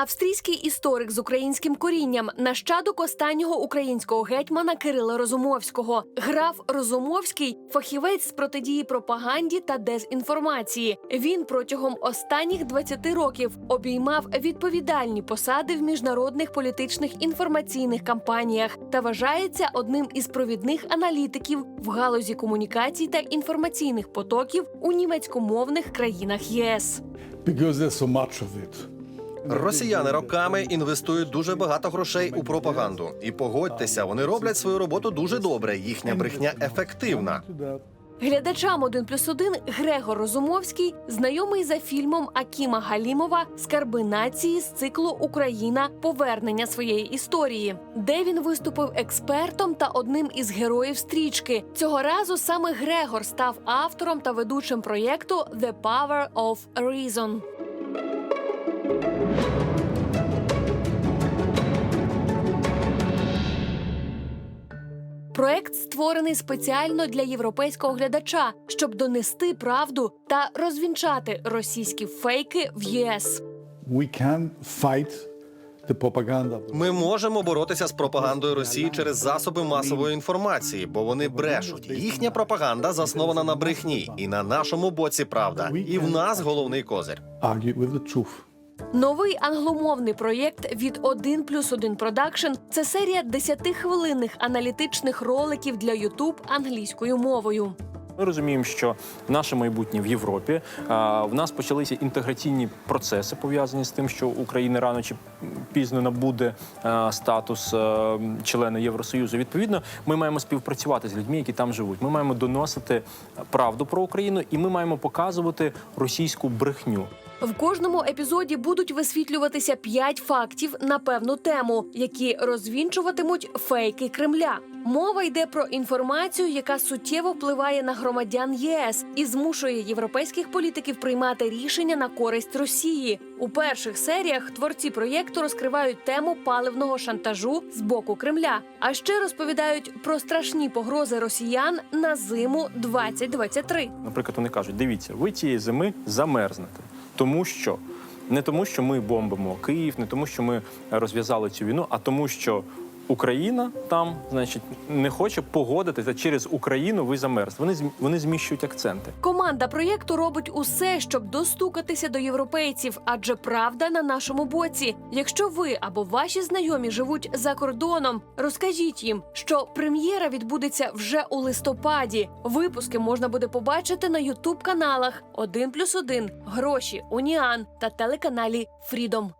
Австрійський історик з українським корінням, нащадок останнього українського гетьмана Кирила Розумовського. Граф Розумовський фахівець з протидії пропаганді та дезінформації. Він протягом останніх 20 років обіймав відповідальні посади в міжнародних політичних інформаційних кампаніях та вважається одним із провідних аналітиків в галузі комунікацій та інформаційних потоків у німецькомовних країнах ЄС. because there's so much of it. Росіяни роками інвестують дуже багато грошей у пропаганду. І погодьтеся, вони роблять свою роботу дуже добре. Їхня брехня ефективна. Глядачам 1 плюс 1 Грегор Розумовський знайомий за фільмом Акіма Галімова Скарби нації з циклу Україна повернення своєї історії, де він виступив експертом та одним із героїв стрічки. Цього разу саме Грегор став автором та ведучим проєкту The Power of Reason. Проект створений спеціально для європейського глядача, щоб донести правду та розвінчати російські фейки в ЄС. We can fight the propaganda. Ми можемо боротися з пропагандою Росії через засоби масової інформації, бо вони брешуть. Їхня пропаганда заснована на брехні, і на нашому боці правда. І в нас головний козир. Новий англомовний проєкт від 1 плюс 1 Production – це серія 10-хвилинних аналітичних роликів для YouTube англійською мовою. Ми розуміємо, що наше майбутнє в Європі в нас почалися інтеграційні процеси пов'язані з тим, що Україна рано чи пізно набуде статус а, члена Євросоюзу. Відповідно, ми маємо співпрацювати з людьми, які там живуть. Ми маємо доносити правду про Україну, і ми маємо показувати російську брехню. В кожному епізоді будуть висвітлюватися п'ять фактів на певну тему, які розвінчуватимуть фейки Кремля. Мова йде про інформацію, яка суттєво впливає на громадян ЄС і змушує європейських політиків приймати рішення на користь Росії. У перших серіях творці проєкту розкривають тему паливного шантажу з боку Кремля, а ще розповідають про страшні погрози росіян на зиму 2023. Наприклад, вони кажуть: дивіться, ви цієї зими замерзнете, тому що не тому, що ми бомбимо Київ, не тому, що ми розв'язали цю війну, а тому, що Україна там, значить, не хоче погодитися через Україну. Ви замерз. Вони вони зміщують акценти. Команда проєкту робить усе, щоб достукатися до європейців, адже правда на нашому боці. Якщо ви або ваші знайомі живуть за кордоном, розкажіть їм, що прем'єра відбудеться вже у листопаді. Випуски можна буде побачити на ютуб каналах 1+,1, гроші, Уніан та телеканалі Фрідом.